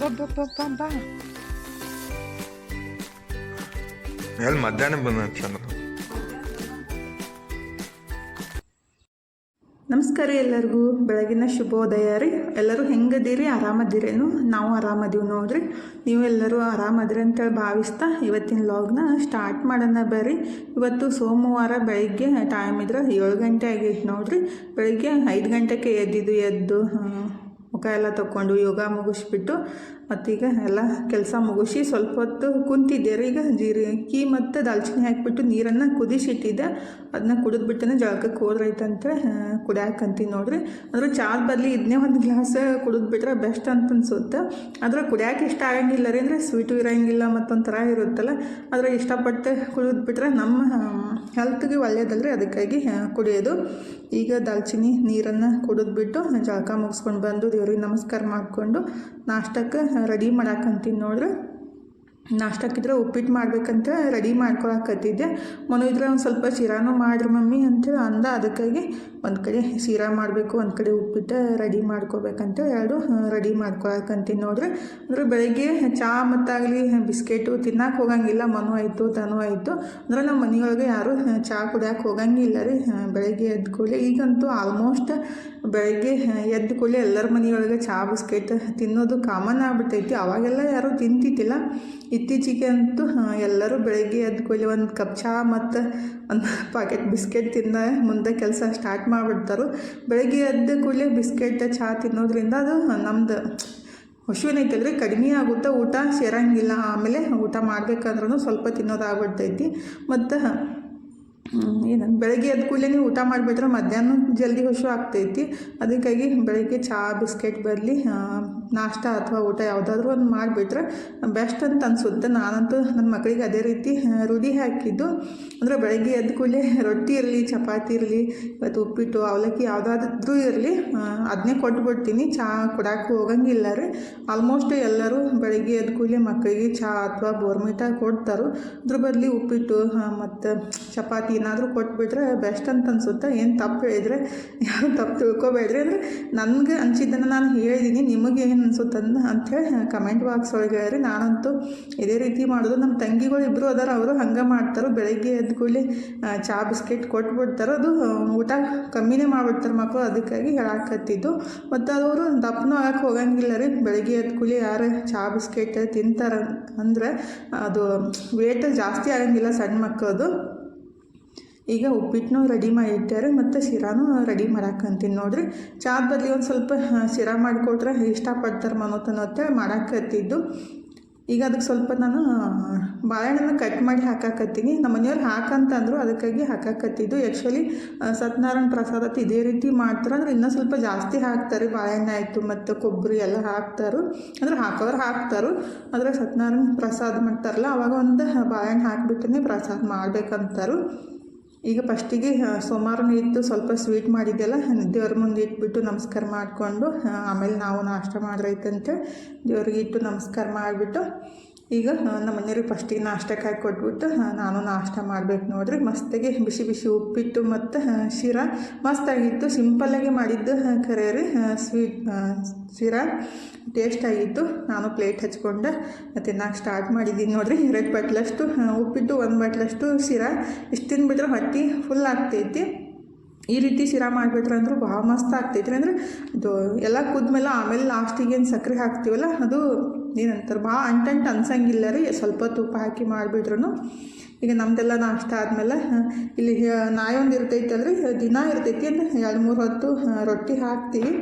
ಬಾ ಬಾ ಬಾ ಬಾ ಬಾ ಎಲ್ಲಿ ಮಧ್ಯಾಹ್ನ ಬಂದ ಚಂದ್ರ ನಮಸ್ಕಾರ ಎಲ್ಲರಿಗೂ. ಬೆಳಗಿನ ಶುಭೋದಯ ರೀ. ಎಲ್ಲರೂ ಹೆಂಗದೀರಿ? ಆರಾಮದಿರೇನು ನಾವು ಆರಾಮದೀವಿ ನೋಡ್ರಿ. ನೀವು ಎಲ್ಲರೂ ಆರಾಮದಿರಿ ಅಂತೇಳಿ ಭಾವಿಸ್ತಾ ಇವತ್ತಿನ ಲಾಗ್ನ ಸ್ಟಾರ್ಟ್ ಮಾಡೋಣ ಬರ್ರಿ. ಇವತ್ತು ಸೋಮವಾರ ಬೆಳಗ್ಗೆ ಟೈಮ್ ಇದ್ರೆ ಏಳು ಗಂಟೆ ಆಗೈತೆ ನೋಡ್ರಿ. ಬೆಳಗ್ಗೆ ಐದು ಗಂಟೆಗೆ ಎದ್ದಿದ್ದು ಎದ್ದು ಮುಖ ಎಲ್ಲ ತಕ್ಕೊಂಡು ಯೋಗ ಮುಗಿಸ್ಬಿಟ್ಟು ಮತ್ತೀಗ ಎಲ್ಲ ಕೆಲಸ ಮುಗಿಸಿ ಸ್ವಲ್ಪ ಹೊತ್ತು ಕುಂತಿದ್ದೆ ಈಗ ಜೀರಿಗೆ ಮತ್ತು ದಾಲ್ಚಿನ್ನಿ ಹಾಕಿಬಿಟ್ಟು ನೀರನ್ನು ಕುದಿಸಿಟ್ಟಿದ್ದೆ. ಅದನ್ನ ಕುಡಿದ್ಬಿಟ್ಟನೆ ಜಳಕಕ್ಕೆ ಹೋದ್ರೈತಂತ ಕುಡಿಯಾಕಂತೀನಿ ನೋಡ್ರಿ. ಅಂದ್ರೆ ಚಾದ ಬದಲಿ ಇದನ್ನೇ ಒಂದು ಗ್ಲಾಸ್ ಕುಡಿದ್ಬಿಟ್ರೆ ಬೆಸ್ಟ್ ಅಂತ ಅನ್ಸುತ್ತೆ ಆದರೆ ಕುಡಿಯಕ್ಕೆ ಇಷ್ಟ ಆಗಂಗಿಲ್ಲ ರೀ ಅಂದರೆ ಸ್ವೀಟು ಇರೋಂಗಿಲ್ಲ ಮತ್ತೊಂಥರ ಇರುತ್ತಲ್ಲ. ಆದರೆ ಇಷ್ಟಪಟ್ಟು ಕುಡಿದ್ಬಿಟ್ರೆ ನಮ್ಮ ಹೆಲ್ತ್ಗೆ ಒಳ್ಳೆಯದಲ್ರಿ ಅದಕ್ಕಾಗಿ ಕುಡಿಯೋದು. ಈಗ ದಾಲ್ಚಿನ್ನಿ ನೀರನ್ನು ಕುಡಿದ್ಬಿಟ್ಟು ಜಳಕ ಮುಗಿಸ್ಕೊಂಡು ಬಂದು ದೇವ್ರಿಗೆ ನಮಸ್ಕಾರ ಮಾಡಿಕೊಂಡು ನಾಷ್ಟಕ್ಕೆ ರೆಡಿ ಮಾಡಾಕಂತೀನಿ ನೋಡ್ರಿ. ನಾಷ್ಟಕ್ಕಿದ್ರೆ ಉಪ್ಪಿಟ್ಟು ಮಾಡ್ಬೇಕಂತ ರೆಡಿ ಮಾಡ್ಕೊಳಕತ್ತಿದ್ದೆ. ಮನು ಇದ್ರೆ ಒಂದು ಸ್ವಲ್ಪ ಶಿರಾನು ಮಾಡ್ರಿ ಮಮ್ಮಿ ಅಂತೇಳಿ ಅಂದ. ಅದಕ್ಕಾಗಿ ಒಂದು ಕಡೆ ಶೀರಾ ಮಾಡಬೇಕು, ಒಂದು ಕಡೆ ಉಪ್ಪಿಟ್ಟು ರೆಡಿ ಮಾಡ್ಕೋಬೇಕಂತ ಎರಡು ರೆಡಿ ಮಾಡ್ಕೊಳಕಂತೀನಿ ನೋಡ್ರಿ. ಅಂದ್ರೆ ಬೆಳಗ್ಗೆ ಚಹಾ ಮತ್ತಾಗಲಿ, ಬಿಸ್ಕೆಟು ತಿನ್ನಕ್ಕೆ ಹೋಗಂಗಿಲ್ಲ, ಮನು ಆಯಿತು, ತನು ಆಯಿತು. ಅಂದ್ರೆ ನಮ್ಮ ಮನೆಯೊಳಗೆ ಯಾರು ಚಹಾ ಕುಡಿಯೋಕೆ ಹೋಗಂಗಿಲ್ಲ ರೀ. ಬೆಳಗ್ಗೆ ಎದ್ದ ಕೂಡಲೇ ಈಗಂತೂ ಆಲ್ಮೋಸ್ಟ್ ಬೆಳಗ್ಗೆ ಎದ್ದ ಕೂಡಲೇ ಎಲ್ಲರ ಮನೆಯೊಳಗೆ ಚಹಾ ಬಿಸ್ಕೆಟ್ ತಿನ್ನೋದು ಕಾಮನ್ ಆಗ್ಬಿಟ್ಟೈತಿ. ಅವಾಗೆಲ್ಲ ಯಾರೂ ತಿಂತಿದ್ದಿಲ್ಲ. ಇತ್ತೀಚೆಗೆ ಅಂತೂ ಎಲ್ಲರೂ ಬೆಳಗ್ಗೆ ಎದ್ದ ಕೂಡಲೇ ಒಂದು ಕಪ್ ಚಹಾ ಮತ್ತು ಒಂದು ಪಾಕೆಟ್ ಬಿಸ್ಕೆಟ್ ತಿನ್ನ ಮುಂದೆ ಕೆಲಸ ಸ್ಟಾರ್ಟ್ ಮಾಡಿಬಿಡ್ತಾರೆ? ಬೆಳಗ್ಗೆ ಎದ್ದ ಕೂಡಲೇ ಬಿಸ್ಕೆಟ್ ಚಹಾ ತಿನ್ನೋದ್ರಿಂದ ಅದು ನಮ್ದು ಹಶುವಿನೈತಲ್ರಿ ಕಡಿಮೆ ಆಗುತ್ತೆ. ಊಟ ಸೇರಂಗಿಲ್ಲ. ಆಮೇಲೆ ಊಟ ಮಾಡಬೇಕಂದ್ರೂ ಸ್ವಲ್ಪ ತಿನ್ನೋದಾಗ್ಬಿಡ್ತೈತಿ. ಮತ್ತು ಏನು, ಬೆಳಗ್ಗೆ ಎದ್ದ ಕೂಡಲೇ ನೀವು ಊಟ ಮಾಡಿಬಿಟ್ರೆ ಮಧ್ಯಾಹ್ನ ಜಲ್ದಿ ಹಶು ಆಗ್ತೈತಿ ಅದಕ್ಕಾಗಿ ಬೆಳಗ್ಗೆ ಚಹಾ, ಬಿಸ್ಕೆಟ್ ಬರಲಿ ನಾಷ್ಟ ಅಥವಾ ಊಟ ಯಾವುದಾದ್ರೂ ಒಂದು ಮಾಡಿಬಿಟ್ರೆ ಬೆಸ್ಟ್ ಅಂತ ಅನಿಸುತ್ತೆ. ನಾನಂತೂ ನನ್ನ ಮಕ್ಕಳಿಗೆ ಅದೇ ರೀತಿ ರೂಢಿ ಹಾಕಿದ್ದು. ಅಂದರೆ ಬೆಳಗ್ಗೆ ಎದ್ದ ಕೂಡಲೇ ರೊಟ್ಟಿ ಇರಲಿ, ಚಪಾತಿ ಇರಲಿ, ಇವತ್ತು ಉಪ್ಪಿಟ್ಟು, ಅವಲಕ್ಕಿ ಯಾವುದಾದ್ರೂ ಇರಲಿ ಅದನ್ನೇ ಕೊಟ್ಬಿಡ್ತೀನಿ. ಚಹಾ ಕೊಡಕ್ಕೆ ಹೋಗಂಗಿಲ್ಲ ರೀ. ಆಲ್ಮೋಸ್ಟ್ ಎಲ್ಲರೂ ಬೆಳಗ್ಗೆ ಎದ್ದ ಕೂಡಲೇ ಮಕ್ಕಳಿಗೆ ಚಹಾ ಅಥವಾ ಬೋರ್ಮಿಟ ಕೊಡ್ತಾರೋ. ಅದ್ರ ಬದಲಿ ಉಪ್ಪಿಟ್ಟು ಮತ್ತು ಚಪಾತಿ ಏನಾದರೂ ಕೊಟ್ಬಿಟ್ರೆ ಬೆಸ್ಟ್ ಅಂತ ಅನಿಸುತ್ತೆ. ಏನು ತಪ್ಪು ಹೇಳಿದ್ರೆ, ಯಾರು ತಪ್ಪು ತಿಳ್ಕೊಬೇಡ್ರಿ. ಅಂದರೆ ನನಗೆ ಅನ್ಸಿದ್ದನ್ನು ನಾನು ಹೇಳಿದ್ದೀನಿ ನಿಮಗೆ ಏನು ಅನ್ಸುತ್ತೆ ಅಂದ ಅಂಥೇಳಿ ಕಮೆಂಟ್ ಬಾಕ್ಸ್ ಒಳಗೆ ರೀ ನಾನಂತೂ ಇದೇ ರೀತಿ ಮಾಡೋದು. ನಮ್ಮ ತಂಗಿಗಳು ಇಬ್ಬರು ಅದಾರ, ಅವರು ಹಂಗೆ ಮಾಡ್ತಾರೆ. ಬೆಳಗ್ಗೆ ಎದ್ದ ಕೂಡಲೇ ಚಹಾ ಬಿಸ್ಕೆಟ್ ಕೊಟ್ಬಿಡ್ತಾರೆ. ಅದು ಊಟ ಕಮ್ಮಿನೇ ಮಾಡಿಬಿಡ್ತಾರೆ ಮಕ್ಕಳು ಅದಕ್ಕಾಗಿ ಹೇಳಾಕತ್ತಿದ್ದು. ಮತ್ತು ಅವರು ದಪ್ಪನೂ ಆಗಕ್ಕೆ ಹೋಗಂಗಿಲ್ಲ ರೀ. ಬೆಳಗ್ಗೆ ಎದ್ದ ಕೂಡಲೇ ಯಾರು ಚಹಾ ಬಿಸ್ಕೆಟ್ ತಿಂತಾರೆ ಅಂದರೆ ಅದು ವೇಟ್ ಜಾಸ್ತಿ ಆಗಂಗಿಲ್ಲ ಸಣ್ಣ ಮಕ್ಕಳದು. ಈಗ ಉಪ್ಪಿಟ್ಟನ್ನು ರೆಡಿ ಮಾಡಿಟ್ಟಾರೆ ಮತ್ತು ಶಿರಾನೂ ರೆಡಿ ಮಾಡಾಕಂತೀನಿ ನೋಡ್ರಿ. ಚಾದ ಬದಲಿ ಒಂದು ಸ್ವಲ್ಪ ಶಿರ ಮಾಡಿಕೊಟ್ರೆ ಇಷ್ಟಪಡ್ತಾರೆ ಮನೋತನತ್ತೆ ಮಾಡಾಕತ್ತಿದ್ದು ಈಗ ಅದಕ್ಕೆ ಸ್ವಲ್ಪ ನಾನು ಬಾಳೆಹಣ್ಣನ್ನು ಕಟ್ ಮಾಡಿ ಹಾಕಾಕತ್ತೀನಿ ನಮ್ಮ ಮನೆಯವ್ರು ಹಾಕಂತಂದ್ರು ಅದಕ್ಕಾಗಿ ಹಾಕಾಕತ್ತಿದ್ದು ಆ್ಯಕ್ಚುಲಿ ಸತ್ಯನಾರಾಯಣ ಪ್ರಸಾದ ಇದೇ ರೀತಿ ಮಾಡ್ತಾರೆ. ಅಂದ್ರೆ ಇನ್ನೂ ಸ್ವಲ್ಪ ಜಾಸ್ತಿ ಹಾಕ್ತಾರೆ. ಬಾಳೆಹಣ್ಣು ಆಯಿತು ಮತ್ತು ಕೊಬ್ಬರಿ ಎಲ್ಲ ಹಾಕ್ತಾರೆ. ಅಂದ್ರೆ ಹಾಕೋರು ಹಾಕ್ತಾರೆ. ಆದರೆ ಸತ್ಯನಾರಾಯಣ ಪ್ರಸಾದ ಮಾಡ್ತಾರಲ್ಲ, ಅವಾಗ ಒಂದು ಬಾಳೆಹಣ್ಣು ಹಾಕಿಬಿಟ್ಟೇ ಪ್ರಸಾದ ಮಾಡ್ಬೇಕಂತಾರು. ಈಗ ಫಸ್ಟಿಗೆ ಸೋಮವಾರನೂ ಇತ್ತು ಸ್ವಲ್ಪ ಸ್ವೀಟ್ ಮಾಡಿದ್ದೆಲ್ಲ, ದೇವ್ರ ಮುಂದೆ ಇಟ್ಬಿಟ್ಟು ನಮಸ್ಕಾರ ಮಾಡಿಕೊಂಡು ಆಮೇಲೆ ನಾವು ನಾಷ್ಟ ಮಾಡ್ರೈತಂತೆ. ದೇವ್ರಿಗೆ ಇಟ್ಟು ನಮಸ್ಕಾರ ಮಾಡಿಬಿಟ್ಟು ಈಗ ನಮ್ಮ ಮನೆಯವ್ರಿಗೆ ಫಸ್ಟಿಗೆ ನಾಷ್ಟಕ್ಕೆ ಹಾಕಿ ಕೊಟ್ಬಿಟ್ಟು ನಾನು ನಾಷ್ಟ ಮಾಡಬೇಕು ನೋಡ್ರಿ. ಮಸ್ತಾಗಿ ಬಿಸಿ ಬಿಸಿ ಉಪ್ಪಿಟ್ಟು ಮತ್ತು ಶಿರ. ಮಸ್ತಾಗಿತ್ತು ಸಿಂಪಲ್ಲಾಗಿ ಮಾಡಿದ್ದು ಆ, ಖರೆ ರೀ ಸ್ವೀಟ್ ಶಿರಾ. ಟೇಸ್ಟ್ ಆಗಿತ್ತು. ನಾನು ಪ್ಲೇಟ್ ಹಚ್ಕೊಂಡು. ನಾ ಸ್ಟಾರ್ಟ್ ಮಾಡಿದ್ದೀನಿ ನೋಡ್ರಿ. ಎರಡು ಬಟ್ಲಷ್ಟು ಉಪ್ಪಿಟ್ಟು ಒಂದು ಬಟ್ಲಷ್ಟು ಶಿರಾ. ಇಷ್ಟು ತಿನ್ಬಿಟ್ರೆ ಹೊಟ್ಟೆ ಫುಲ್ ಆಗ್ತೈತಿ. ಈ ರೀತಿ ಶಿರಾ ಮಾಡಿಬಿಟ್ರೆ ಅಂದ್ರೆ ಭಾಳ ಮಸ್ತ್ ಆಗ್ತೈತ್ರಿ. ಅಂದ್ರೆ ಅದು ಎಲ್ಲ ಕುದ್ಮೇಲೆ ಆಮೇಲೆ ಲಾಸ್ಟಿಗೆ ಏನು ಸಕ್ಕರೆ ಹಾಕ್ತೀವಲ್ಲ ಅದು ಏನಂತಾರೆ ಭಾಳ ಅಂಟಂಟು ಅನ್ಸಂಗಿಲ್ಲ ರೀ ಸ್ವಲ್ಪ ತುಪ್ಪ ಹಾಕಿ ಮಾಡಿಬಿಟ್ರು ಈಗ ನಮ್ದೆಲ್ಲ ನಾಷ್ಟ ಆದಮೇಲೆ ಇಲ್ಲಿ ನಾಯೊಂದು ನಾಯಿ ಒಂದು ಇರ್ತೈತಲ್ರಿ ದಿನ ಇರ್ತೈತಿ ಅಂದ್ರೆ ಎರಡು ಮೂರು ಹೊತ್ತು ರೊಟ್ಟಿ ಹಾಕ್ತೀವಿ.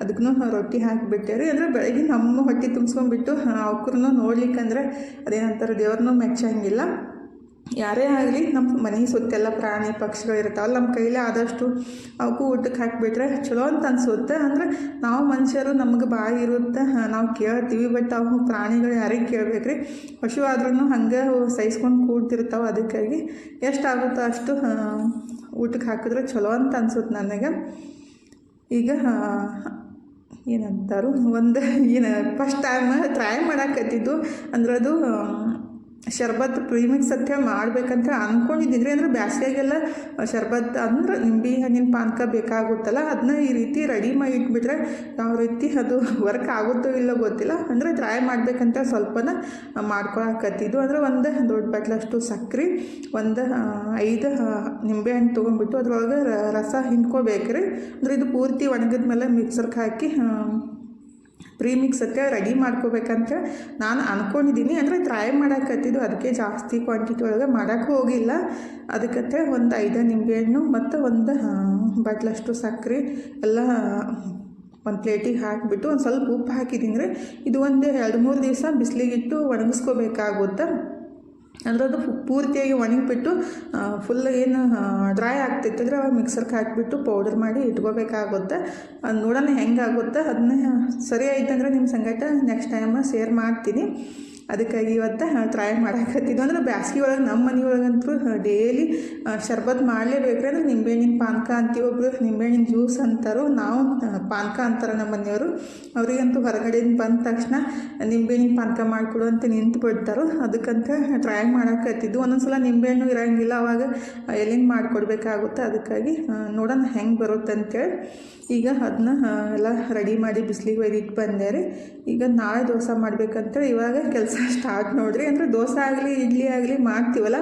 ಅದಕ್ಕೂ ರೊಟ್ಟಿ ಹಾಕಿಬಿಟ್ಟೆ ರೀ. ಅಂದರೆ ಬೆಳಗ್ಗೆ ನಮ್ಮ ಹೊಟ್ಟೆ ತುಂಬಿಸ್ಕೊಂಡ್ಬಿಟ್ಟು ಅವ್ರನ್ನೂ ನೋಡ್ಲಿಕ್ಕಂದ್ರೆ ಅದೇನಂತಾರೆ ದೇವ್ರನ್ನೂ ಮೆಚ್ಚಂಗಿಲ್ಲ. ಯಾರೇ ಆಗಲಿ ನಮ್ಮ ಮನೆ ಸುತ್ತೆಲ್ಲ ಪ್ರಾಣಿ ಪಕ್ಷಿಗಳು ಇರ್ತಾವಲ್ಲ, ನಮ್ಮ ಕೈಲೇ ಆದಷ್ಟು ಅವಕ್ಕೂ ಊಟಕ್ಕೆ ಹಾಕಿಬಿಟ್ರೆ ಚಲೋ ಅಂತ ಅನ್ಸುತ್ತೆ. ಅಂದರೆ ನಾವು ಮನುಷ್ಯರು ನಮಗೆ ಬಾಯಿ ಇರುತ್ತೆ ನಾವು ಕೇಳ್ತೀವಿ, ಬಟ್ ಅವು ಪ್ರಾಣಿಗಳು ಯಾರಿಗೆ ಕೇಳಬೇಕ್ರಿ? ಪಶು ಆದ್ರೂ ಹಂಗೆ ಸಹಿಸ್ಕೊಂಡು ಕೂಡ್ತಿರ್ತಾವೆ. ಅದಕ್ಕಾಗಿ ಎಷ್ಟಾಗುತ್ತೋ ಅಷ್ಟು ಊಟಕ್ಕೆ ಹಾಕಿದ್ರೆ ಚಲೋ ಅಂತ ಅನ್ಸುತ್ತೆ ನನಗೆ. ಈಗ ಏನಂತಾರು, ಒಂದು, ಏನು ಫಸ್ಟ್ ಟೈಮ್ ಟ್ರೈ ಮಾಡಾಕತ್ತಿದ್ದು. ಅಂದ್ರೆ ಅದು ಶರ್ಬತ್ ಪ್ರೀಮಿಕ್ಸ್ ಸತ್ಯ ಮಾಡ್ಬೇಕಂತ ಅಂದ್ಕೊಂಡಿದ್ದೀನಿ ರೀ ಅಂದ್ರೆ ಬ್ಯಾಸಿಗೆಗೆಲ್ಲ ಶರ್ಬತ್ ಅಂದ್ರೆ ನಿಂಬೆ ಹಣ್ಣಿನ ಪಾನಕ ಬೇಕಾಗುತ್ತಲ್ಲ ಅದನ್ನ ಈ ರೀತಿ ರೆಡಿ ಮಾಡಿ ಇಟ್ಬಿಟ್ರೆ ಯಾವ ರೀತಿ ಅದು ವರ್ಕ್ ಆಗುತ್ತೋ ಇಲ್ಲೋ ಗೊತ್ತಿಲ್ಲ, ಅಂದ್ರೆ ಟ್ರೈ ಮಾಡಬೇಕಂತ ಸ್ವಲ್ಪನ ಮಾಡ್ಕೊಳಕತ್ತಿದ್ದು. ಅಂದ್ರೆ ಒಂದು ದೊಡ್ಡ ಬಟ್ಲಷ್ಟು ಸಕ್ಕರೆ ಒಂದು ಐದು ನಿಂಬೆ ಹಣ್ಣು ತೊಗೊಂಡ್ಬಿಟ್ಟು ಅದ್ರೊಳಗೆ ರಸ ಹಿಂಡ್ಕೋಬೇಕ್ರಿ. ಅಂದ್ರೆ ಇದು ಪೂರ್ತಿ ಒಣಗಿದ ಮೇಲೆ ಮಿಕ್ಸರ್ಗೆ ಹಾಕಿ ಆ, ಪ್ರೀಮಿಕ್ಸ್ ಅಂತ ರೆಡಿ ಮಾಡ್ಕೋಬೇಕಂತ ನಾನು ಅಂದ್ಕೊಂಡಿದ್ದೀನಿ ಅಂದರೆ ಟ್ರೈ ಮಾಡೋಕತ್ತಿದ್ದು ಅದಕ್ಕೆ ಜಾಸ್ತಿ ಕ್ವಾಂಟಿಟಿ ಒಳಗೆ ಮಾಡೋಕ್ಕೂ ಹೋಗಿಲ್ಲ. ಅದಕ್ಕೆ ಒಂದು ಐದು ನಿಂಬೆಹಣ್ಣು ಮತ್ತು ಒಂದು ಬಟ್ಲಷ್ಟು ಸಕ್ಕರೆ ಎಲ್ಲ ಒಂದು ಪ್ಲೇಟಿಗೆ ಹಾಕಿಬಿಟ್ಟು ಒಂದು ಸ್ವಲ್ಪ ಉಪ್ಪು ಹಾಕಿದ್ದೀನಿ. ರೀ ಇದು ಒಂದು ಎರಡು ಮೂರು ದಿವಸ ಬಿಸಿಲಿಗಿಟ್ಟು ಒಣಗಿಸ್ಕೋಬೇಕಾಗುತ್ತೆ. ಅಂದ್ರೆ ಪೂರ್ತಿಯಾಗಿ ಒಣಗಿಬಿಟ್ಟು ಫುಲ್ ಏನು ಡ್ರೈ ಆಗ್ತಿತ್ತು ಅಂದ್ರೆ ಅವಾಗ ಮಿಕ್ಸರ್ಗೆ ಹಾಕಿಬಿಟ್ಟು ಪೌಡರ್ ಮಾಡಿ ಇಟ್ಕೋಬೇಕಾಗುತ್ತೆ. ಅದು ನೋಡೋಣ ಹೆಂಗಾಗುತ್ತೆ. ಅದನ್ನ ಸರಿ ಆಯ್ತಂದ್ರೆ ನಿಮ್ಮ ಸಂಗಟ ನೆಕ್ಸ್ಟ್ ಟೈಮ್ ಶೇರ್ ಮಾಡ್ತೀನಿ. ಅದಕ್ಕಾಗಿ ಇವತ್ತು ಟ್ರೈ ಮಾಡಕತ್ತಿದ್ದು ಅಂದ್ರೆ ಬ್ಯಾಸ್ಗೆ ಒಳಗೆ ನಮ್ಮ ಮನೆ ಒಳಗಂತೂ ಡೇಲಿ ಶರ್ಬತ್ ಮಾಡಲೇಬೇಕ್ರಿ ಅಂದ್ರೆ ನಿಂಬೆಹಣ್ಣಿನ ಪಾನಕ ಅಂತೀವಿ ಒಬ್ರು. ನಿಂಬೆಹಣ್ಣಿನ ಜ್ಯೂಸ್ ಅಂತಾರೋ. ನಾವು ಪಾನಕ ಅಂತಾರೆ ನಮ್ಮ ಮನೆಯವರು. ಅವರಿಗಂತೂ ಹೊರಗಡೆಯಿಂದ ಬಂದ ತಕ್ಷಣ ನಿಂಬೆಹಣ್ಣಿನ ಪಾನಕ ಮಾಡಿಕೊಡು ಅಂತ ನಿಂತು ಬಿಡ್ತಾರೋ. ಅದಕ್ಕಂತ ಟ್ರೈ ಮಾಡಕತ್ತಿದ್ದು ಒಂದೊಂದ್ಸಲ ನಿಂಬೆಹಣ್ಣು ಇರಂಗಿಲ್ಲ. ಅವಾಗ ಎಲ್ಲಿಂದ ಮಾಡಿಕೊಡ್ಬೇಕಾಗುತ್ತೆ. ಅದಕ್ಕಾಗಿ ನೋಡೋಣ ಹೆಂಗೆ ಬರುತ್ತೆ ಅಂತೇಳಿ. ಈಗ ಅದನ್ನ ಎಲ್ಲ ರೆಡಿ ಮಾಡಿ ಬಿಸಿಲಿಗೆ ಒಯ್ದಿಟ್ಟು ಬಂದೆ ರೀ. ಈಗ ನಾಳೆ ದೋಸೆ ಮಾಡ್ಬೇಕಂತೇಳಿ ಇವಾಗ ಕೆಲಸ ಸ್ಟಾರ್ಟ್ ನೋಡ್ರಿ. ಅಂದರೆ ದೋಸೆ ಆಗಲಿ, ಇಡ್ಲಿ ಆಗಲಿ ಮಾಡ್ತೀವಲ್ಲ,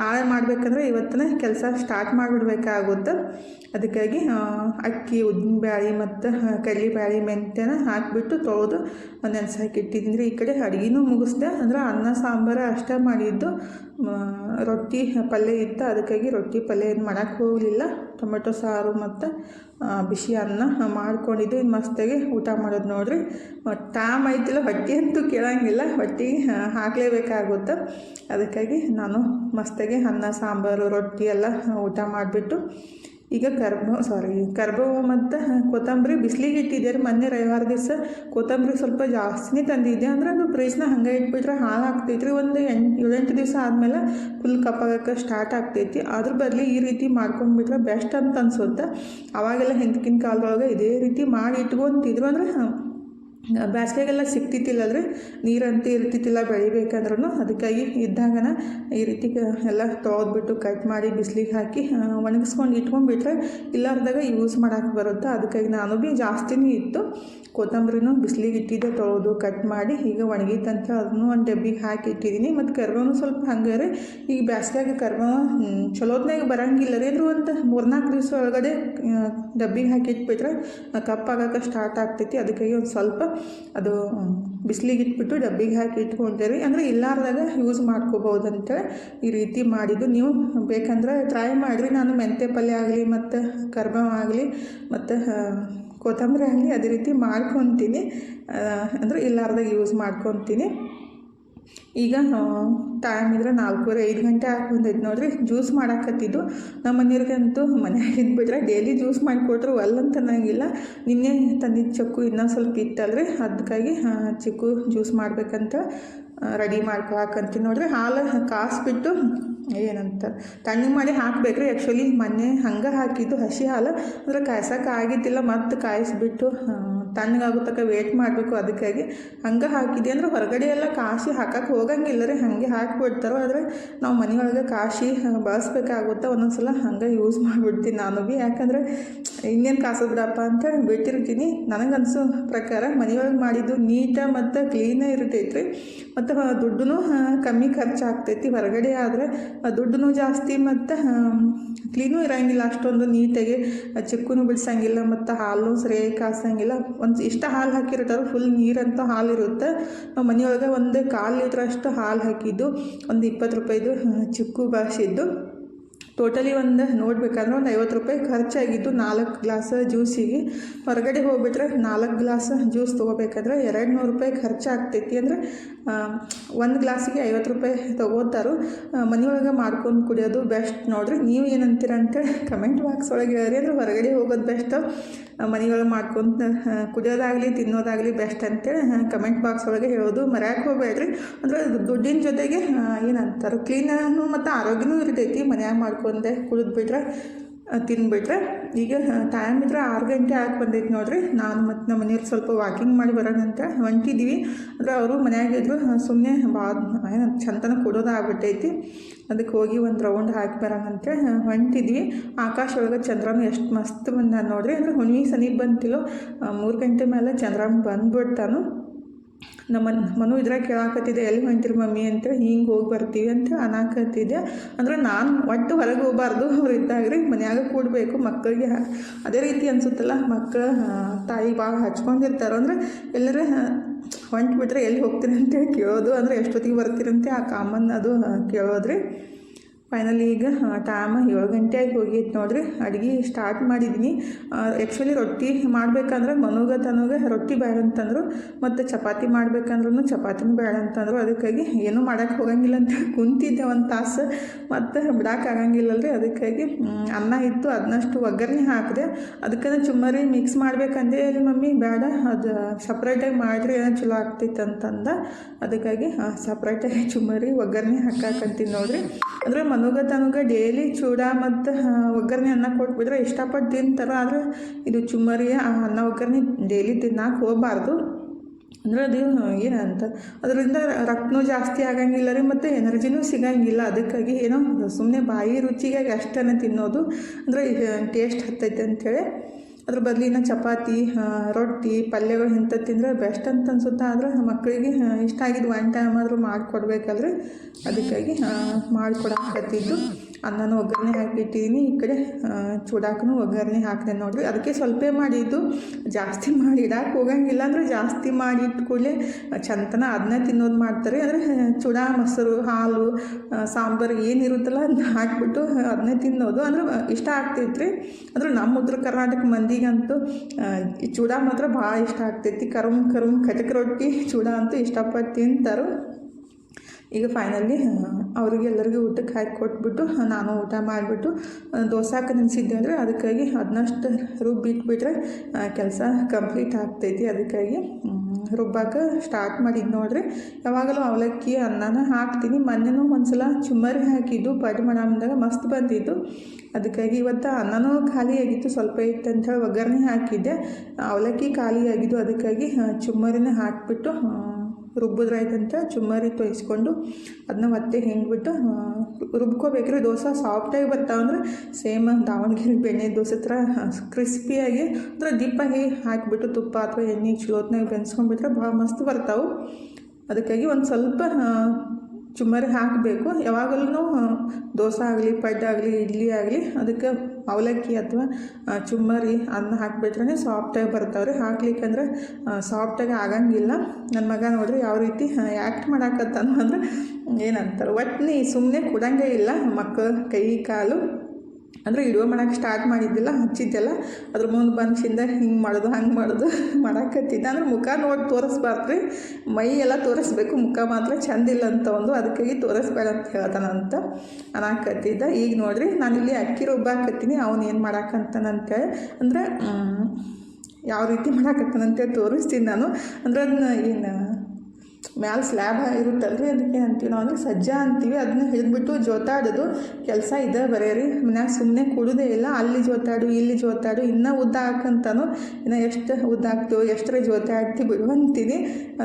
ನಾಳೆ ಮಾಡಬೇಕಂದ್ರೆ ಇವತ್ತನೇ ಕೆಲಸ ಸ್ಟಾರ್ಟ್ ಮಾಡಿಬಿಡ್ಬೇಕಾಗುತ್ತೆ. ಅದಕ್ಕಾಗಿ ಅಕ್ಕಿ ಉದ್ದಿನ ಬ್ಯಾಳಿ ಮತ್ತು ಕಡಲೆಬೇಳೆ ಮೆಂತ್ಯನ ಹಾಕಿಬಿಟ್ಟು ತೊಳೆದು ನೆನೆಸಾಕಿ ಇಟ್ಟಿದ್ದೀನಿ ರೀ. ಈ ಕಡೆ ಅಡುಗೆನೂ ಮುಗಿಸ್ದೆ. ಅಂದ್ರೆ ಅನ್ನ, ಸಾಂಬಾರು ಅಷ್ಟೇ ಮಾಡಿದ್ದು. ರೊಟ್ಟಿ ಪಲ್ಯ ಇತ್ತು. ಅದಕ್ಕಾಗಿ ರೊಟ್ಟಿ ಪಲ್ಯ ಏನು ಮಾಡೋಕ್ಕೆ ಹೋಗಲಿಲ್ಲ. ಟೊಮೆಟೊ ಸಾರು ಮತ್ತು ಬಿಸಿ ಅನ್ನ ಮಾಡ್ಕೊಂಡಿದ್ದು ಮಸ್ತಾಗಿ ಊಟ ಮಾಡೋದು ನೋಡಿರಿ. ಟೈಮ್ ಐತಿಲ್ಲ, ಹೊಟ್ಟೆ ಅಂತೂ ಕೇಳೋಂಗಿಲ್ಲ. ಹೊಟ್ಟೆಗೆ ಹಾಕಲೇಬೇಕಾಗುತ್ತೆ. ಅದಕ್ಕಾಗಿ ನಾನು ಮಸ್ತಾಗಿ ಅನ್ನ, ಸಾಂಬಾರು, ರೊಟ್ಟಿ ಎಲ್ಲ ಊಟ ಮಾಡಿಬಿಟ್ಟು ಈಗ ಕರ್ಬ ಸಾರಿ ಕರ್ಬೇವು ಮತ್ತು ಕೊತ್ತಂಬರಿ ಬಿಸಿಲಿಗೆ ರೀ ಮೊನ್ನೆ ರವಿವಾರ ದಿವಸ ಕೊತ್ತಂಬರಿ ಸ್ವಲ್ಪ ಜಾಸ್ತಿನೇ ತಂದಿದ್ದೆ. ಅಂದ್ರೆ ಅದು ಫ್ರಿಜ್ನ ಹಂಗೆ ಇಟ್ಬಿಟ್ರೆ ಹಾಳು ಆಗ್ತೈತ್ರಿ ಒಂದು ಎಂಟು, ಏಳೆಂಟು ದಿವಸ ಆದಮೇಲೆ ಫುಲ್ ಕಪ್ಪಾಗಕ್ಕೆ ಸ್ಟಾರ್ಟ್ ಆಗ್ತೈತಿ. ಅದ್ರ ಬದಲು ಈ ರೀತಿ ಮಾಡ್ಕೊಂಡ್ಬಿಟ್ರೆ ಬೆಸ್ಟ್ ಅಂತ ಅನ್ಸುತ್ತೆ. ಅವಾಗೆಲ್ಲ ಹಿಂದಕಿನ ಕಾಲದೊಳಗೆ ಇದೇ ರೀತಿ ಮಾಡಿ ಇಟ್ಕೊಂತಿದ್ರು. ಅಂದ್ರೆ ಬ್ಯಾಸ್ಗೆಗೆಲ್ಲ ಅಂದರೆ ನೀರಂತೂ ಇರ್ತಿತ್ತಿಲ್ಲ ಬೆಳಿಬೇಕಂದ್ರೂ ಅದಕ್ಕಾಗಿ ಇದ್ದಾಗನ ಈ ರೀತಿ ಎಲ್ಲ ತೊಳೆದ್ಬಿಟ್ಟು ಕಟ್ ಮಾಡಿ ಬಿಸಿಲಿಗೆ ಹಾಕಿ ಒಣಗಿಸ್ಕೊಂಡು ಇಟ್ಕೊಂಡ್ಬಿಟ್ರೆ ಇಲ್ಲಾರ್ದಾಗ ಯೂಸ್ ಮಾಡೋಕ್ಕೆ ಬರುತ್ತೆ? ಅದಕ್ಕಾಗಿ ನಾನು ಭೀ ಜಾಸ್ತಿನೇ ಇತ್ತು. ಕೊತ್ತಂಬರಿನೂ ಬಿಸಿಲಿಗೆ ಇಟ್ಟಿದ್ದೆ ತೊಳೆದು ಕಟ್ ಮಾಡಿ ಈಗ ಒಣಗಿತ್ತಂತ ಅದನ್ನು ಒಂದು ಡಬ್ಬಿಗೆ ಹಾಕಿ ಇಟ್ಟಿದ್ದೀನಿ. ಮತ್ತು ಕರ್ಬೇವು ಸ್ವಲ್ಪ ಹಂಗಾರೆ ಈಗ ಬ್ಯಾಸ್ಗ್ಯಾಗ ಕರ್ಬೇವು ಚಲೋದ್ನಾಗ ಬರಂಗಿಲ್ಲ ರೀ ಅಂದ್ರೆ ಒಂದು ಮೂರ್ನಾಲ್ಕು ದಿವಸ ಒಳಗಡೆ ಡಬ್ಬಿಗೆ ಹಾಕಿ ಇಟ್ಬಿಟ್ರೆ ಕಪ್ಪಾಗಕ್ಕೆ ಸ್ಟಾರ್ಟ್ ಆಗ್ತೈತಿ. ಅದಕ್ಕಾಗಿ ಒಂದು ಸ್ವಲ್ಪ ಅದು ಬಿಸಿಲಿಗೆ ಇಟ್ಬಿಟ್ಟು ಡಬ್ಬಿಗೆ ಹಾಕಿ ಇಟ್ಕೊಂತೀರಿ. ಅಂದರೆ ಇಲ್ಲಾರ್ದಾಗ ಯೂಸ್ ಮಾಡ್ಕೋಬೋದು ಅಂತೇಳಿ ಈ ರೀತಿ ಮಾಡಿದ್ದು. ನೀವು ಬೇಕಂದ್ರೆ ಟ್ರೈ ಮಾಡಿರಿ. ನಾನು ಮೆಂತೆ ಪಲ್ಯ ಆಗಲಿ ಮತ್ತು ಕರ್ಬಾವ್ ಆಗಲಿ ಮತ್ತು ಕೊತ್ತಂಬರಿ ಆಗಲಿ ಅದೇ ರೀತಿ ಮಾಡ್ಕೊತೀನಿ. ಅಂದರೆ ಇಲ್ಲಾರ್ದಾಗ ಯೂಸ್ ಮಾಡ್ಕೊತೀನಿ. ಈಗ ಟೈಮ್ ಇದ್ರೆ ನಾಲ್ಕೂವರೆ, ಐದು ಗಂಟೆ ಆಗಿ ಬಂದೈತೆ ನೋಡ್ರಿ. ಜ್ಯೂಸ್ ಮಾಡಾಕತ್ತಿದ್ದು. ನಮ್ಮ ಮನೆಯವ್ರಿಗಂತೂ ಮನ್ಯಾಗ ಇದ್ಬಿಟ್ರೆ ಡೈಲಿ ಜ್ಯೂಸ್ ಮಾಡಿಕೊಟ್ರು ಅಲ್ಲಂತ ಅನ್ನಂಗಿಲ್ಲ. ನಿನ್ನೆ ತಂದಿದ್ದ ಚಕ್ಕು ಇನ್ನೊಂದು ಸ್ವಲ್ಪ ಇತ್ತಲ್ರಿ. ಅದಕ್ಕಾಗಿ ಚಿಕ್ಕು ಜ್ಯೂಸ್ ಮಾಡಬೇಕಂತ ರೆಡಿ ಮಾಡ್ಕೊಳಕಂತೀನಿ ನೋಡ್ರಿ. ಹಾಲು ಕಾಸ್ಬಿಟ್ಟು ಏನಂತ, ತಣ್ಣಗೆ ಮಾಡಿ ಹಾಕ್ಬೇಕ್ರಿ. ಆ್ಯಕ್ಚುಲಿ ಮೊನ್ನೆ ಹಂಗೆ ಹಾಕಿದ್ದು ಹಸಿ ಹಾಲು. ಅಂದ್ರೆ ಕಾಯ್ಸಕ್ಕೆ ಆಗಿದ್ದಿಲ್ಲ. ಮತ್ತು ಕಾಯಿಸ್ಬಿಟ್ಟು ತಣ್ಣಗಾಗುತ್ತಕ ವೇಟ್ ಮಾಡಬೇಕು. ಅದಕ್ಕಾಗಿ ಹಂಗೆ ಹಾಕಿದೆ ಅಂದ್ರೆ ಹೊರಗಡೆ ಎಲ್ಲ ಕಾಶಿ ಹಾಕಕ್ಕೆ ಹೋಗಂಗಿಲ್ಲ ರೀ. ಹಾಗೆ ಹಾಕಿಬಿಡ್ತಾರೋ ಆದರೆ ನಾವು ಮನೆಯೊಳಗೆ ಕಾಶಿ ಬಳಸ್ಬೇಕಾಗುತ್ತೆ. ಒಂದೊಂದು ಸಲ ಹಂಗೆ ಯೂಸ್ ಮಾಡಿಬಿಡ್ತೀನಿ ನಾನು ಭೀ. ಯಾಕಂದರೆ ಇನ್ನೇನು ಕಾಸೋದ್ರಪ್ಪ ಅಂತ ಬಿಟ್ಟಿರ್ತೀನಿ. ನನಗನ್ಸೋ ಪ್ರಕಾರ ಮನೆಯೊಳಗೆ ಮಾಡಿದ್ದು ನೀಟ ಮತ್ತು ಕ್ಲೀನೇ ಇರ್ತೈತೆ ರೀ ಮತ್ತು ದುಡ್ಡು ಕಮ್ಮಿ ಖರ್ಚಾಗ್ತೈತಿ. ಹೊರಗಡೆ ಆದರೆ ದುಡ್ಡು ಜಾಸ್ತಿ ಮತ್ತು ಕ್ಲೀನೂ ಇರೋಂಗಿಲ್ಲ. ಅಷ್ಟೊಂದು ನೀಟಾಗಿ ಚಿಕ್ಕೂ ಬಿಡಿಸಂಗಿಲ್ಲ. ಮತ್ತು ಹಾಲು ಸರಿಯಾಗಿ ಕಾಸಂಗಿಲ್ಲ. ಒಂದು ಇಷ್ಟು ಹಾಲು ಹಾಕಿರ್ತಾರೆ ಫುಲ್ ನೀರಂತ ಹಾಲು ಇರುತ್ತೆ ನಾವು ಮನೆಯೊಳಗೆ ಒಂದು ಕಾಲು ಲೀಟ್ರಷ್ಟು ಹಾಲು ಹಾಕಿದ್ದು. ಒಂದು ಇಪ್ಪತ್ತು ರೂಪಾಯಿದು ಚಿಕ್ಕು ಬಳಸಿದ್ದು ಟೋಟಲಿ ಒಂದು ನೋಡ್ಬೇಕಂದ್ರೆ ಒಂದು ಐವತ್ತು ರೂಪಾಯಿ ಖರ್ಚಾಗಿದ್ದು ನಾಲ್ಕು ಗ್ಲಾಸ್ ಜ್ಯೂಸಿಗೆ. ಹೊರಗಡೆ ಹೋಗ್ಬಿಟ್ರೆ ನಾಲ್ಕು ಗ್ಲಾಸ್ ಜ್ಯೂಸ್ ತೊಗೋಬೇಕಾದ್ರೆ ಎರಡು ನೂರು ರೂಪಾಯಿ ಖರ್ಚಾಗ್ತೈತಿ ಅಂದರೆ ಒಂದು ಗ್ಲಾಸಿಗೆ ಐವತ್ತು ರೂಪಾಯಿ ತೊಗೋತಾರು. ಮನೆಯೊಳಗೆ ಮಾಡ್ಕೊಂಡು ಕುಡಿಯೋದು ಬೆಸ್ಟ್. ನೋಡ್ರಿ, ನೀವು ಏನಂತೀರ ಅಂತೇಳಿ ಕಮೆಂಟ್ ಬಾಕ್ಸ್ ಒಳಗೆ ಹೇಳ್ರಿ. ಅಂದ್ರೆ ಹೊರಗಡೆ ಹೋಗೋದು ಬೆಸ್ಟ್. ಮನೆಯೊಳಗೆ ಮಾಡ್ಕೊಂಡು ಕುಡಿಯೋದಾಗಲಿ ತಿನ್ನೋದಾಗಲಿ ಬೆಸ್ಟ್ ಅಂತೇಳಿ ಕಮೆಂಟ್ ಬಾಕ್ಸ್ ಒಳಗೆ ಹೇಳೋದು ಮರ್ಯಾಕೆ ಹೋಗ್ಬೇಡ್ರಿ. ಅಂದರೆ ದುಡ್ಡಿನ ಜೊತೆಗೆ ಏನಂತಾರೆ ಕ್ಲೀನೂ ಮತ್ತು ಆರೋಗ್ಯನೂ ಇರ್ತೈತಿ ಮನ್ಯಾಗ ಮಾಡ್ಕೊಂಡೆ ಕುಡಿದ್ಬಿಟ್ರೆ ತಿಂದುಬಿಟ್ರೆ ಈಗ ಟೈಮ್ ಇದ್ರೆ ಆರು ಗಂಟೆ ಆಗಿ ಬಂದೈತೆ ನೋಡ್ರಿ. ನಾನು ಮತ್ತು ನಮ್ಮ ಮನೆಯವ್ರು ಸ್ವಲ್ಪ ವಾಕಿಂಗ್ ಮಾಡಿ ಬರೋಣಂತ ಹೊಂಟಿದ್ದೀವಿ ಅಂದರೆ ಅವರು ಮನೆಯಾಗಿದ್ರು ಸುಮ್ಮನೆ ಭಾಳ ಏನು, ಚಂತನ ಕೊಡೋದು ಆಗ್ಬಿಟ್ಟೈತಿ. ಅದಕ್ಕೆ ಹೋಗಿ ಒಂದು ರೌಂಡ್ ಹಾಕಿ ಬರೋಣಂತೆ ಹೊಂಟಿದ್ವಿ. ಆಕಾಶ ಒಳಗೆ ಚಂದ್ರಮ್ಮ ಎಷ್ಟು ಮಸ್ತ್ ಬಂದ ನೋಡ್ರಿ. ಅಂದರೆ ಹುಣ್ವಿ ಸನಿಗೆ ಬಂತಿಲ್ಲೋ ಮೂರು ಗಂಟೆ ಮೇಲೆ ಚಂದ್ರಮ್ಮ ಬಂದ್ಬಿಡ್ತಾನು. ನಮ್ಮ ಮನು ಇದ್ರಾಗ ಕೇಳಾಕತ್ತಿದೆ ಎಲ್ಲಿ ಹೊಂಟಿರಿ ಮಮ್ಮಿ? ಅಂತ, ಹಿಂಗೆ ಹೋಗಿ ಬರ್ತೀವಿ ಅಂತ ಅನ್ನಾಕತ್ತಿದ್ದೆ ಅಂದ್ರೆ ನಾನು ಒಟ್ಟು ಹೊರಗೆ ಹೋಗಬಾರ್ದು, ಅವ್ರು ಇದ್ದಾಗ್ರಿ ಮನ್ಯಾಗ ಕೂಡಬೇಕು, ಮಕ್ಕಳಿಗೆ ಅದೇ ರೀತಿ ಅನಿಸುತ್ತಲ್ಲ ಮಕ್ಕಳು ತಾಯಿ ಭಾಳ ಹಚ್ಕೊಂಡಿರ್ತಾರೆ. ಅಂದ್ರೆ ಎಲ್ಲರ ಹೊಂಟು ಬಿಟ್ಟರೆ ಎಲ್ಲಿ ಹೋಗ್ತೀರಂತೆ ಕೇಳೋದು, ಅಂದರೆ ಎಷ್ಟೊತ್ತಿಗೆ ಬರ್ತೀರಂತೆ ಆ ಕಾಮನ್ ಅದು ಕೇಳೋದ್ರಿ. ಫೈನಲಿ ಈಗ ಟೈಮ್ ಏಳು ಗಂಟೆ ಆಗಿ ಹೋಗಿತ್ತು ನೋಡ್ರಿ. ಅಡುಗೆ ಸ್ಟಾರ್ಟ್ ಮಾಡಿದ್ದೀನಿ ಆ್ಯಕ್ಚುಲಿ ರೊಟ್ಟಿ ಮಾಡ್ಬೇಕಂದ್ರೆ ಮನುಗ ತನಗ ರೊಟ್ಟಿ ಬೇಡ ಅಂತಂದರು, ಮತ್ತು ಚಪಾತಿ ಮಾಡ್ಬೇಕಂದ್ರೂ ಚಪಾತಿನೂ ಬೇಡ ಅಂತಂದರು. ಅದಕ್ಕಾಗಿ ಏನೂ ಮಾಡೋಕ್ಕೆ ಹೋಗಂಗಿಲ್ಲ ಅಂತ ಕುಂತಿದ್ದೆ ಒಂದು ತಾಸು. ಮತ್ತು ಬಿಡಕ್ಕೆ ಆಗಂಗಿಲ್ಲಲ್ರಿ. ಅದಕ್ಕಾಗಿ ಅನ್ನ ಇತ್ತು ಅದನ್ನಷ್ಟು ಒಗ್ಗರಣೆ ಹಾಕಿದೆ. ಅದಕ್ಕೆ ಚುಮ್ಮರಿ ಮಿಕ್ಸ್ ಮಾಡಬೇಕಂದೇ ಇಲ್ಲಿ ಮಮ್ಮಿ ಬೇಡ ಅದು ಸಪ್ರೇಟಾಗಿ ಮಾಡಿದ್ರೆ ಏನೋ ಚಲೋ ಆಗ್ತಿತ್ತು ಅಂತಂದ. ಅದಕ್ಕಾಗಿ ಸಪ್ರೇಟಾಗಿ ಚುಮ್ಮರಿ ಒಗ್ಗರಣೆ ಹಾಕಾಕಂತೀನಿ ನೋಡ್ರಿ. ಅಂದರೆ ಮನುಗ ತನುಗ ಡೈಲಿ ಚೂಡ ಮತ್ತು ಒಗ್ಗರಣೆ ಅನ್ನ ಕೊಟ್ಬಿಟ್ರೆ ಇಷ್ಟಪಟ್ಟು ತಿಂತಾರೆ. ಆದರೆ ಇದು ಚುಮ್ಮರಿ, ಆ, ಅನ್ನ ಒಗ್ಗರಣೆ ಡೈಲಿ ತಿನ್ನಕ್ಕೆ ಹೋಗಬಾರ್ದು. ಅಂದ್ರೆ ಅದು ಏನಂತ, ಅದರಿಂದ ರಕ್ತನೂ ಜಾಸ್ತಿ ಆಗಂಗಿಲ್ಲ ರೀ, ಮತ್ತು ಎನರ್ಜಿನೂ ಸಿಗಂಗಿಲ್ಲ. ಅದಕ್ಕಾಗಿ ಏನೋ ಸುಮ್ಮನೆ ಬಾಯಿ ರುಚಿಗಾಗಿ ಅಷ್ಟನ್ನು ತಿನ್ನೋದು. ಅಂದರೆ ಟೇಸ್ಟ್ ಹತ್ತೈತೆ ಅಂಥೇಳಿ ಅದ್ರ ಬದಲು ಇನ್ನು ಚಪಾತಿ ರೊಟ್ಟಿ, ಪಲ್ಯಗಳು ಇಂಥ ತಿಂದರೆ ಬೆಸ್ಟ್ ಅಂತ ಅನ್ಸುತ್ತೆ. ಆದ್ರೆ ಮಕ್ಕಳಿಗೆ ಇಷ್ಟ ಆಗಿದ್ದು ಒನ್ ಟೈಮ್ ಆದರೂ ಮಾಡಿಕೊಡ್ಬೇಕಲ್ರಿ ಅದಕ್ಕಾಗಿ ಮಾಡಿಕೊಡಕತ್ತಿದ್ದು ಅನ್ನನೂ ಒಗ್ಗರಣೆ ಹಾಕಿಟ್ಟಿದ್ದೀನಿ ಈ ಕಡೆ ಚೂಡಾಕೂ ಒಗ್ಗರಣೆ ಹಾಕಿದೆ ನೋಡಿರಿ. ಅದಕ್ಕೆ ಸ್ವಲ್ಪ ಮಾಡಿದ್ದು. ಜಾಸ್ತಿ ಮಾಡಿ ಇಡಕ್ಕೆ ಹೋಗಂಗಿಲ್ಲ ಅಂದರೆ ಜಾಸ್ತಿ ಮಾಡಿ ಇಟ್ಟ ಕೂಡಲೇ ಚಂತನ ಅದನ್ನೇ ತಿನ್ನೋದು ಮಾಡ್ತಾರೆ. ಅಂದರೆ ಚೂಡ, ಮೊಸರು, ಹಾಲು ಸಾಂಬಾರು ಏನಿರುತ್ತಲ್ಲ ಅದನ್ನ ಹಾಕಿಬಿಟ್ಟು ಅದನ್ನೇ ತಿನ್ನೋದು. ಅಂದ್ರೆ ಇಷ್ಟ ಆಗ್ತೈತ್ರಿ. ಅಂದ್ರೆ ನಮ್ಮ ಉತ್ತರ ಕರ್ನಾಟಕ ಮಂದಿಗಂತೂ ಚೂಡ ಮಾತ್ರ ಭಾಳ ಇಷ್ಟ ಆಗ್ತೈತಿ. ಕರುಮ್ ಕರುಮ್, ಕಟಕ್ ರೊಟ್ಟಿ, ಚೂಡ ಅಂತೂ ಇಷ್ಟಪಟ್ಟು ತಿಂತಾರೆ. ಈಗ ಫೈನಲಿ ಅವ್ರಿಗೆ ಎಲ್ಲರಿಗೂ ಊಟಕ್ಕೆ ಹಾಕಿ ಕೊಟ್ಬಿಟ್ಟು ನಾನು ಊಟ ಮಾಡಿಬಿಟ್ಟು ದೋಸಾಕ ನೆನೆಸಿದ್ದೆ ಅಂದರೆ ಅದಕ್ಕಾಗಿ ಅದನ್ನಷ್ಟು ರುಬ್ಬಿಟ್ಬಿಟ್ರೆ ಕೆಲಸ ಕಂಪ್ಲೀಟ್ ಆಗ್ತೈತಿ. ಅದಕ್ಕಾಗಿ ರುಬ್ಬಾಕ ಸ್ಟಾರ್ಟ್ ಮಾಡಿದ್ದು ನೋಡ್ರಿ. ಯಾವಾಗಲೂ ಅವಲಕ್ಕಿ, ಅನ್ನನ ಹಾಕ್ತೀನಿ. ಮೊನ್ನೆನೂ ಒಂದ್ಸಲ ಚುಮ್ಮರಿ ಹಾಕಿದ್ದು ಪಡ್ ಅಂದಾಗ ಮಸ್ತ್ ಬಂದಿದ್ದು ಅದಕ್ಕಾಗಿ ಇವತ್ತು ಅನ್ನನೂ ಖಾಲಿಯಾಗಿತ್ತು ಸ್ವಲ್ಪ ಇತ್ತು ಅಂಥೇಳಿ ಒಗ್ಗರಣೆ ಹಾಕಿದ್ದೆ. ಅವಲಕ್ಕಿ ಖಾಲಿಯಾಗಿದ್ದು ಅದಕ್ಕಾಗಿ ಚುಮ್ಮರಿನ ಹಾಕಿಬಿಟ್ಟು ರುಬ್ಬಿದ್ರಾಯ್ತಂತ ಚುಮ್ಮರಿ ತೋಯಿಸ್ಕೊಂಡು ಅದನ್ನ ಮತ್ತೆ ಹೆಂಗ್ಬಿಟ್ಟು ರುಬ್ಕೋಬೇಕ್ರಿ ದೋಸೆ ಸಾಫ್ಟಾಗಿ ಬರ್ತಾವಂದ್ರೆ ಸೇಮ್ ದಾವಣಗೆರೆ ಬೆಣ್ಣೆ ದೋಸೆ ಥರ ಕ್ರಿಸ್ಪಿಯಾಗಿ ಒಂಥರ ದಿಪ್ಪಾಗಿ ಹಾಕಿಬಿಟ್ಟು ತುಪ್ಪ ಅಥವಾ ಎಣ್ಣೆ ಚಲೋತ್ನಾಗ ಬೆನ್ಸ್ಕೊಂಡ್ಬಿಟ್ರೆ ಭಾಳ ಮಸ್ತ್ ಬರ್ತಾವೆ. ಅದಕ್ಕಾಗಿ ಒಂದು ಸ್ವಲ್ಪ ಚುಮ್ಮರಿ ಹಾಕಬೇಕು. ಯಾವಾಗಲೂ ದೋಸೆ ಆಗಲಿ, ಪಡ್ಡು ಆಗಲಿ, ಇಡ್ಲಿ ಆಗಲಿ, ಅದಕ್ಕೆ ಅವಲಕ್ಕಿ ಅಥವಾ ಚುಮ್ಮರಿ ಅನ್ನ ಹಾಕಿಬಿಟ್ರೆ ಸಾಫ್ಟಾಗಿ ಬರ್ತಾವ್ರಿ. ಹಾಕ್ಲಿಕ್ಕಂದ್ರೆ ಸಾಫ್ಟಾಗಿ ಆಗಂಗಿಲ್ಲ. ನನ್ನ ಮಗ ನೋಡ್ರಿ ಯಾವ ರೀತಿ ಆ್ಯಕ್ಟ್ ಮಾಡಾಕತ್ತಾನ ಅಂದ್ರೆ ಏನಂತಾರೆ ನೀ ಸುಮ್ಮನೆ ಕೊಡಂಗೇ ಇಲ್ಲ. ಮಕ್ಕಳು ಕೈ, ಕಾಲು ಅಂದರೆ ವಿಡಿಯೋ ಮಾಡೋಕೆ ಸ್ಟಾರ್ಟ್ ಮಾಡಿದ್ದಿಲ್ಲ, ಹಚ್ಚಿದ್ದೆಲ್ಲ. ಅದ್ರ ಮುಂದೆ ಬಂದ್ಸಿಂದ ಹಿಂಗೆ ಮಾಡೋದು, ಹಂಗೆ ಮಾಡೋದು, ಮಾಡಾಕತ್ತಿದ್ದ. ಅಂದ್ರೆ ಮುಖ ನೋಡಿ ತೋರಿಸ್ಬಾರ್ದು ರೀ ಮೈ ಎಲ್ಲ ತೋರಿಸ್ಬೇಕು, ಮುಖ ಮಾತ್ರ ಚಂದಿಲ್ಲ ಅಂತ ಒಂದು, ಅದಕ್ಕಾಗಿ ತೋರಿಸ್ಬೇಡ ಅಂತ ಹೇಳ್ತಾನಂತ ಅನ್ನಕತ್ತಿದ್ದ ಈಗ ನೋಡ್ರಿ ಇಲ್ಲಿ ಅಕ್ಕಿ ರುಬ್ಬಾಕತ್ತೀನಿ ಅವ್ನು ಏನು ಮಾಡಾಕಂತಾನಂತೇಳಿ ಅಂದರೆ ಯಾವ ರೀತಿ ಮಾಡಾಕತ್ತಾನಂತೇಳಿ ತೋರಿಸ್ತೀನಿ ನಾನು. ಅಂದ್ರೆ ಅದನ್ನ ಏನು ಮ್ಯಾಲೆ ಸ್ಲ್ಯಾಬ್ ಇರುತ್ತಲ್ರಿ, ಅದಕ್ಕೆ ಅಂತೀವಿ. ನಾವು ಅಂದ್ರೆ ಸಜ್ಜ ಅಂತೀವಿ. ಅದನ್ನ ಹಿಡಿದ್ಬಿಟ್ಟು ಜೋತಾಡೋದು ಕೆಲಸ ಇದೆ ಬರೇ ರೀ. ಮನ್ಯಾಗ ಸುಮ್ಮನೆ ಕೊಡೋದೇ ಇಲ್ಲ. ಅಲ್ಲಿ ಜೋತಾಡು, ಇಲ್ಲಿ ಜೋತಾಡು, ಇನ್ನೂ ಉದ್ದ ಹಾಕಂತಾನು ಇನ್ನು ಎಷ್ಟು ಉದ್ದ ಹಾಕ್ತೀವೋ, ಎಷ್ಟರ ಜೋತಾಡ್ತಿ ಬಿಡುವಂತೀವಿ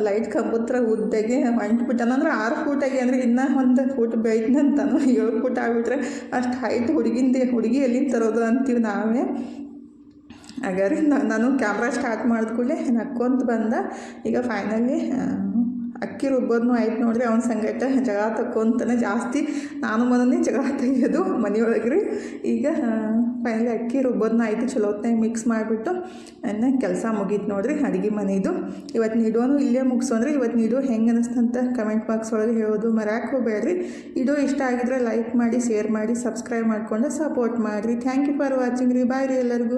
ಲೈಟ್ ಕಂಬತ್ರ ಉದ್ದಗೆ ಅಂಟ್ಬಿಟ್ಟಾನ. ಅಂದ್ರೆ ಆರು ಫೂಟಾಗಿ ಅಂದರೆ ಇನ್ನೂ ಒಂದು ಫೂಟ್ ಬೆಳೆದ್ನಂತಾನು ಏಳು ಫೂಟ್ ಆಗ್ಬಿಟ್ರೆ ಅಷ್ಟು ಹೈಟ್ ಹುಡುಗಿಂದ, ಹುಡುಗಿ ಎಲ್ಲಿ ತರೋದು ಅಂತೀವಿ ನಾವೇ. ಹಾಗಾದ್ರೆ ನಾನು ಕ್ಯಾಮ್ರಾ ಸ್ಟಾರ್ಟ್ ಮಾಡಿದ ಕೂಡಲೇ ನಕ್ಕೊಂತ ಬಂದ. ಈಗ ಫೈನಲಿ ಅಕ್ಕಿ ರುಬ್ಬೋದನ್ನೂ ಆಯ್ತು ನೋಡ್ರಿ, ಅವ್ನ ಸಂಗಟ ಜಗಳ ತಕ್ಕೊಂತಾನೆ ಜಾಸ್ತಿ. ನಾನು ಮನೇ ಜಗಳ ತೆಗಿಯೋದು ಮನೆಯೊಳಗೆ ರೀ ಈಗ ಫೈನಲಿ ಅಕ್ಕಿ ರುಬ್ಬೋದ್ನ ಆಯಿತು ಚಲೋತ್ನಾಗ ಮಿಕ್ಸ್ ಮಾಡಿಬಿಟ್ಟು ಅನ್ನ ಕೆಲಸ ಮುಗೀತು ನೋಡ್ರಿ ಅಡುಗೆ ಮನೆಯದು ಇವತ್ತು ನೀಡೋನು ಇಲ್ಲೇ ಮುಗಿಸೋನ್ರಿ ಇವತ್ತು ನೀಡೋ ಹೆಂಗೆ ಅನ್ನಿಸ್ತಂತ ಕಮೆಂಟ್ ಬಾಕ್ಸ್ ಒಳಗೆ ಹೇಳೋದು ಮರ್ಯಾಕೆ ಹೋಗ್ಬೇಡ್ರಿ. ಇಡೋ ಇಷ್ಟ ಆಗಿದ್ರೆ ಲೈಕ್ ಮಾಡಿ ಶೇರ್ ಮಾಡಿ ಸಬ್ಸ್ಕ್ರೈಬ್ ಮಾಡಿಕೊಂಡು ಸಪೋರ್ಟ್ ಮಾಡಿರಿ. ಥ್ಯಾಂಕ್ ಯು ಫಾರ್ ವಾಚಿಂಗ್ ರೀ. ಬಾಯ್ ರೀ ಎಲ್ಲರಿಗೂ.